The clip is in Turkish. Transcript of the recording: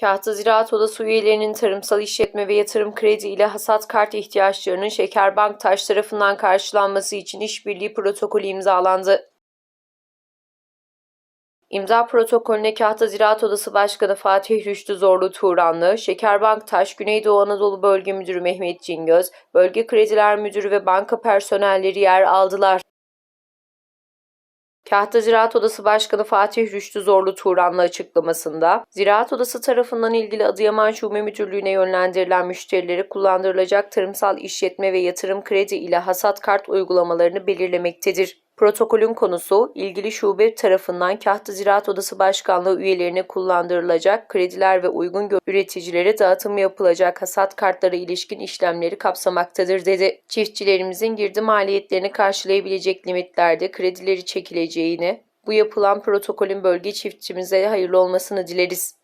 Kahta Ziraat Odası üyelerinin tarımsal işletme ve yatırım kredi ile hasat kart ihtiyaçlarının Şekerbank Taş tarafından karşılanması için işbirliği protokolü imzalandı. İmza protokolüne Kahta Ziraat Odası Başkanı Fatih Rüştü Zorlu Turanlı, Şekerbank Taş Güneydoğu Anadolu Bölge Müdürü Mehmet Cingöz, Bölge Krediler Müdürü ve banka personelleri yer aldılar. Kahta Ziraat Odası Başkanı Fatih Rüştü Zorlu Turanlı açıklamasında, Ziraat Odası tarafından ilgili Adıyaman Şube Müdürlüğü'ne yönlendirilen müşterilere kullandırılacak tarımsal işletme ve yatırım kredi ile hasat kart uygulamalarını belirlemektedir. Protokolün konusu, ilgili şube tarafından Kahta Ziraat Odası Başkanlığı üyelerine kullandırılacak krediler ve uygun üreticilere dağıtım yapılacak hasat kartları ilişkin işlemleri kapsamaktadır dedi. Çiftçilerimizin girdi maliyetlerini karşılayabilecek limitlerde kredileri çekileceğini, bu yapılan protokolün bölge çiftçimize hayırlı olmasını dileriz.